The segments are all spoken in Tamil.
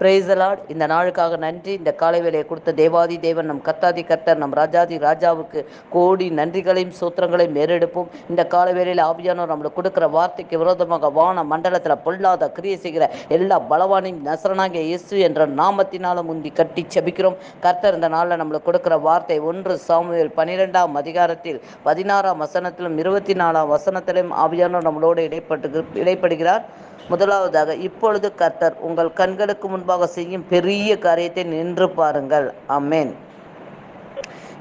பிரைசலாட் இந்த நாளுக்காக நன்றி. இந்த காலை வேலையை கொடுத்த தேவாதி தேவன் நம் கத்தாதி கத்தர் நம் ராஜாதி ராஜாவுக்கு கோடி நன்றிகளையும் சூத்திரங்களையும் மேறெடுப்போம் இந்த காலை வேலையில் ஆபியானோர் நம்மளுக்கு கொடுக்குற வார்த்தைக்கு விரோதமாக வான மண்டலத்தில் பொல்லாத கிரியை செய்கிற எல்லா பலவானையும் நசரனாகிய இயேசு என்ற நாமத்தினாலும் முந்தி கட்டி செபிக்கிறோம். கர்த்தர் இந்த நாளில் நம்மளுக்கு கொடுக்குற வார்த்தை ஒன்று சாமுவேல் பனிரெண்டாம் அதிகாரத்தில் பதினாறாம் வசனத்திலும் இருபத்தி நாலாம் வசனத்திலும் ஆபியானோர் நம்மளோடு இடைப்பட்டு இடைப்படுகிறார். முதலாவதாக இப்பொழுது கர்த்தர் உங்கள் கண்களுக்கு முன்பாக செய்யும் பெரிய காரியத்தை நின்று பாருங்கள். அமேன்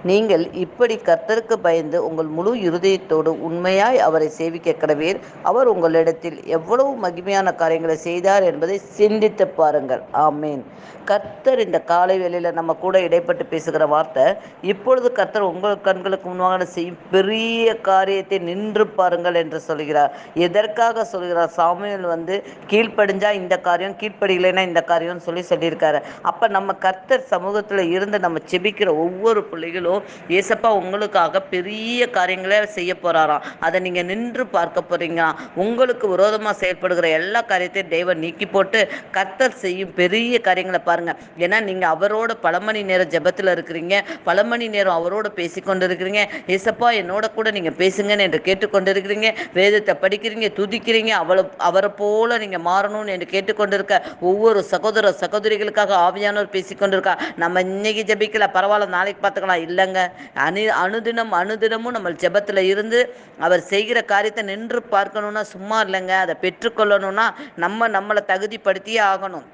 நீங்கள் இப்படி கர்த்தருக்கு பயந்து உங்கள் முழு இருதயத்தோடு உண்மையாய் அவரை சேவிக்க கடவீர். அவர் உங்களிடத்தில் எவ்வளவு மகிமையான காரியங்களை செய்தார் என்பதை சிந்தித்து பாருங்கள். ஆமீன். கர்த்தர் இந்த காலை வேளையில் நம்ம கூட இடைப்பட்டு பேசுகிற வார்த்தை இப்பொழுது கர்த்தர் உங்கள் கண்களுக்கு முன்பாக செய்யும் பெரிய காரியத்தை நின்று பாருங்கள் என்று சொல்கிறார். எதற்காக சொல்கிறார்? சாமியல் வந்து கீழ்ப்படிஞ்சா இந்த காரியம் கீழ்ப்படியலைன்னா இந்த காரியம்னு சொல்லி சொல்லியிருக்காரு. அப்போ நம்ம கர்த்தர் சமூகத்தில் இருந்து நம்ம செபிக்கிற ஒவ்வொரு பிள்ளைகளும் ஏசப்பா உங்களுக்காக பெரிய காரியங்களை செய்ய போறாராம். அதை நீங்க நின்று பார்க்க போகிறீங்க உங்களுக்கு விரோதமா செயல்படுகிற எல்லா காரியத்தையும் தெய்வம் நீக்கி போட்டு கர்த்தர் செய்யும் பெரிய காரியங்களை பாருங்க. ஏன்னா நீங்க அவரோட பல மணி நேரம் ஜபத்தில் இருக்கிறீங்க. பல மணி நேரம் அவரோட பேசிக்கொண்டு இருக்கிறீங்க ஏசப்பா என்னோட கூட நீங்க பேசுங்கன்னு என்று கேட்டுக்கொண்டு இருக்கிறீங்க வேதத்தை படிக்கிறீங்க துதிக்கிறீங்க அவளை அவரை போல நீங்க மாறணும்னு என்று கேட்டுக்கொண்டிருக்க ஒவ்வொரு சகோதர சகோதரிகளுக்காக ஆவியானவர் பேசிக்கொண்டிருக்கா நம்ம இன்னைக்கு ஜெபிக்கல பரவாயில்ல நாளைக்கு பார்த்துக்கலாம். இல்லை இல்லைங்க. அனு அனுதினம் அனுதினமும் நம்ம ஜெபத்தில் இருந்து அவர் செய்கிற காரியத்தை நின்று பார்க்கணுன்னா சும்மா இல்லைங்க. அதை பெற்றுக்கொள்ளணும்னா நம்ம நம்மளை தகுதிப்படுத்தியே ஆகணும்.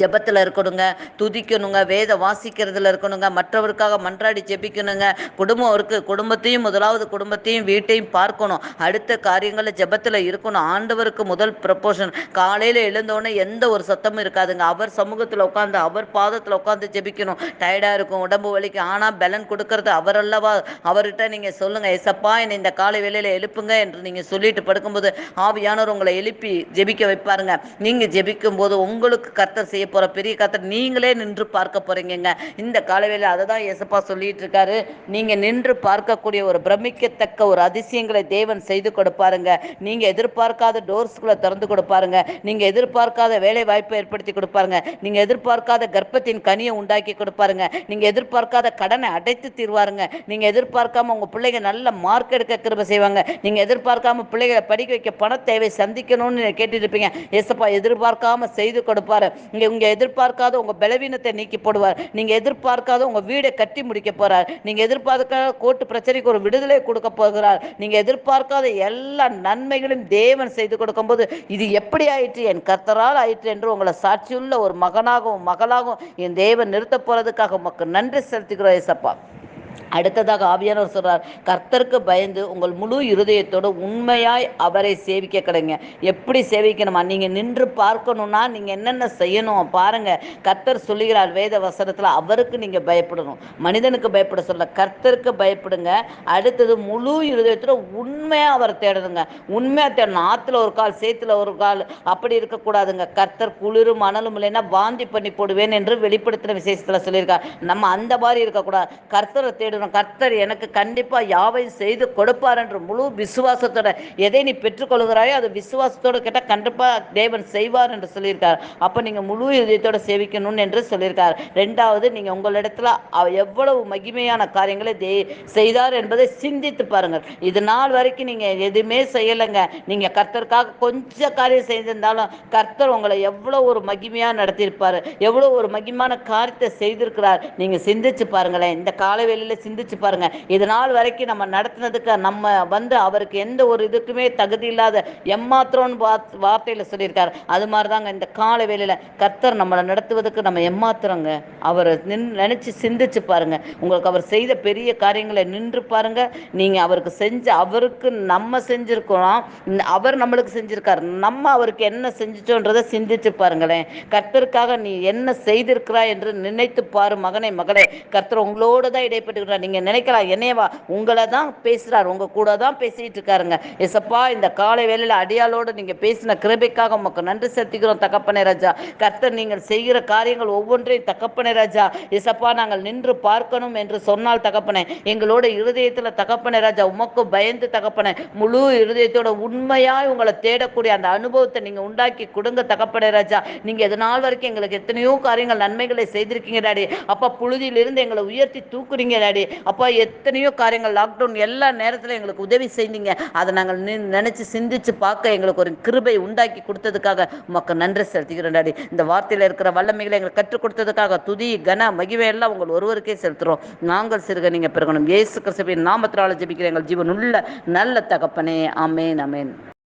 ஜெபத்தில் இருக்கணுங்க துதிக்கணுங்க வேத வாசிக்கிறதுல இருக்கணுங்க மற்றவருக்காக மன்றாடி ஜெபிக்கணுங்க. குடும்பம் இருக்கு குடும்பத்தையும் முதலாவது குடும்பத்தையும் வீட்டையும் பார்க்கணும். அடுத்த காரியங்களில் ஜெபத்தில் இருக்கணும். ஆண்டவருக்கு முதல் ப்ரப்போஷன் காலையில் எழுந்தோடனே எந்த ஒரு சத்தமும் இருக்காதுங்க. அவர் சமூகத்தில் உட்காந்து அவர் பாதத்தில் உட்காந்து ஜெபிக்கணும். டயர்டாக இருக்கும் உடம்பு வலிக்கு ஆனால் பலன் கொடுக்கறது அவர் அல்லவா? அவர்கிட்ட நீங்கள் சொல்லுங்கள் எசப்பா என்னை இந்த காலை வேலையில் எழுப்புங்க என்று நீங்கள் சொல்லிட்டு படுக்கும்போது ஆவியானவர் உங்களை எழுப்பி ஜெபிக்க வைப்பாருங்க. நீங்கள் ஜெபிக்கும்போது உங்களுக்கு கர்த்தர் செய்ய போற பெரிய கர்த்தர் நீங்களே நின்று பார்க்க போகிறீங்க இந்த காலவேளை அதை தான் எசப்பா சொல்லிட்டு இருக்காரு. நீங்க நின்று பார்க்கக்கூடிய ஒரு பிரமிக்கத்தக்க ஒரு அதிசயங்களை தேவன் செய்து கொடுப்பாருங்க. நீங்க எதிர்பார்க்காத டோர்ஸ்குள்ளே திறந்து கொடுப்பாருங்க. நீங்க எதிர்பார்க்காத வேலை வாய்ப்பை ஏற்படுத்தி கொடுப்பாருங்க. நீங்க எதிர்பார்க்காத கர்ப்பத்தின் கனியை உண்டாக்கி கொடுப்பாருங்க. நீங்க எதிர்பார்க்காத கடனை அடைத்து தீர்வாருங்க. நீங்க எதிர்பார்க்காம உங்க பிள்ளைங்க நல்ல மார்க் எடுக்க கிருப செய்வாங்க. நீங்க எதிர்பார்க்காம பிள்ளைகளை படிக்க வைக்க பண தேவை சந்திக்கணும்னு கேட்டுட்டு இருப்பீங்க. ஏசப்பா எதிர்பார்க்காம செய்து கொடுப்பாரு. இங்க உங்க எதிர்பார்க்காத உங்க பலவீனத்தை நீக்கி போடுவார். நீங்க எதிர்பார்க்காத உங்க வீடை கட்டி முடிக்க போறார். நீங்க எதிர்பார்க்காத கோர்ட்டு பிரச்சனைக்கு ஒரு விடுதலை கொடுக்க போகிறார். நீங்க எதிர்பார்க்காத எல்லா நன்மைகளையும் தேவன் செய்து கொடுக்கும்போது இது எப்படி ஆயிற்று? என் கர்த்தரால் ஆயிற்று என்று உங்களை சாட்சியுள்ள ஒரு மகனாகவும் மகளாகவும் என் தேவன் நிறுத்த போறதுக்காக உமக்கு நன்றி செலுத்துகிறோம் ஏசப்பா. அடுத்ததாக ஆவியானவர் சொல்றார் கர்த்தருக்கு பயந்து உங்கள் முழு இருதயத்தோடு உண்மையாய் அவரை சேவிக்க கிடைங்க எப்படி சேவிக்கணுமா? நீங்க நின்று பார்க்கணும்னா நீங்க என்னென்ன செய்யணும்? பாருங்க கர்த்தர் சொல்லுகிறார் வேத வசனத்துல அவருக்கு நீங்க பயப்படணும். மனிதனுக்கு பயப்பட சொல்ல கர்த்தருக்கு பயப்படுங்க. அடுத்தது முழு இருதயத்தோட உண்மையா அவரை தேடணுங்க. உண்மையா தேடணும். ஆத்துல ஒரு கால் சேத்துல ஒரு கால் அப்படி இருக்கக்கூடாதுங்க. கர்த்தர் குளிரும் மணலும் இல்லைன்னா வாந்தி பண்ணி போடுவேன் என்று வெளிப்படுத்தின விசேஷத்துல சொல்லியிருக்கார். நம்ம அந்த மாதிரி இருக்கக்கூடாது. கர்த்தரை தேடணும். கர்த்தர் எனக்கு கண்டிப்பாக யாவையும் செய்து கொடுப்பார் என்று முழு விசுவாசத்தோட எதை நீ பெற்றுக்கொள்கிறாயோ அது விசுவாசத்தோடு கேட்டால் கண்டிப்பாக தேவன் செய்வார் என்று சொல்லியிருக்கார். அப்போ நீங்கள் முழு இதயத்தோடு சேவிக்கணும்னு என்று சொல்லியிருக்கார். ரெண்டாவது நீங்கள் உங்களிடத்துல அவ- எவ்வளவு மகிமையான காரியங்களை தே செய்தார் என்பதை சிந்தித்து பாருங்கள். இது நாள் வரைக்கும் நீங்கள் எதுவுமே செய்யலைங்க. நீங்கள் கர்த்தருக்காக கொஞ்சம் காரியம் செய்திருந்தாலும் கர்த்தர் உங்களை எவ்வளோ ஒரு மகிமையாக நடத்தியிருப்பார். எவ்வளோ ஒரு மகிமையான காரியத்தை செய்திருக்கிறார். நீங்கள் சிந்திச்சு பாருங்களேன். இந்த காலவெளியில் சிந்திச்சு பாருங்க. இது நாள் வரைக்கும் நம்ம நடத்தினதுக்கு நம்ம வந்து அவருக்கு எந்த ஒரு இதுக்குமே தகுதி இல்லாத எம்மாத்திரம்னு வார்த்- வார்த்தையில சொல்லியிருக்காரு. அது மாதிரிதாங்க இந்த கால வேலையில கர்த்தர் நம்மளை நடத்துவதற்கு நம்ம எம்மாத்திரங்க. அவரை நின் நினைச்சு சிந்திச்சு பாருங்க. உங்களுக்கு அவர் செய்த பெரிய காரியங்களை நின்று பாருங்க. நீங்க அவருக்கு செஞ்ச அவருக்கு நம்ம செஞ்சிருக்கோம். அவர் நம்மளுக்கு செஞ்சிருக்காரு. நம்ம அவருக்கு என்ன செஞ்சிச்சோன்றதை சிந்திச்சு பாருங்களேன். கர்த்தருக்காக நீ என்ன செய்திருக்கிறாய் என்று நினைத்து பாரு மகனே மகளே. கர்த்தர் உங்களோட தான் இடைப்பட்டு செலுத்துகிறார் நீங்கள் நினைக்கலாம் என்னையவா? உங்களை தான் பேசுகிறார் உங்கள் கூட தான் பேசிகிட்டு இருக்காருங்க. எசப்பா இந்த காலை வேலையில் அடியாளோடு நீங்கள் பேசின கிருபைக்காக உமக்கு நன்றி செலுத்திக்கிறோம் தகப்பனே ராஜா. கர்த்தர் நீங்கள் செய்கிற காரியங்கள் ஒவ்வொன்றையும் தகப்பனே ராஜா. எசப்பா நாங்கள் நின்று பார்க்கணும் என்று சொன்னால் தகப்பனே எங்களோட இருதயத்தில் தகப்பனே ராஜா உமக்கு பயந்து தகப்பனே முழு இருதயத்தோட உண்மையாய் உங்களை தேடக்கூடிய அந்த அனுபவத்தை நீங்கள் உண்டாக்கி கொடுங்க தகப்பனே ராஜா. நீங்கள் எது நாள் வரைக்கும் எங்களுக்கு எத்தனையோ காரியங்கள் நன்மைகளை செய்திருக்கீங்க டாடி. அப்பா புழுதியிலிருந்து எங்களை உயர்த்தி தூக்குறீங்க டாடி அப்போ எத்தனையோ காரியங்கள் லாக்டவுன் எல்லா நேரத்திலும் எங்களுக்கு உதவி செய்தீங்க. அதை நாங்கள் நினைச்சு சிந்திச்சு பார்க்க எங்களுக்கு ஒரு கிருபை உண்டாக்கி கொடுத்ததுக்காக உமக்கு நன்றி செலுத்துகிறோம் டாடி. இந்த வார்த்தையில் இருக்கிற வல்லமைகளை எங்களுக்கு கற்றுக் கொடுத்ததுக்காக துதி கன மகிமை எல்லாம் உங்கள் ஒருவருக்கே செலுத்துறோம். நாங்கள் சிறுக நீங்கள் பெருகணும் இயேசு கிறிஸ்துவின் நாமத்தினால ஜபிக்கிற எங்கள் ஜீவன் உள்ள நல்ல தகப்பனே. அமேன் அமேன்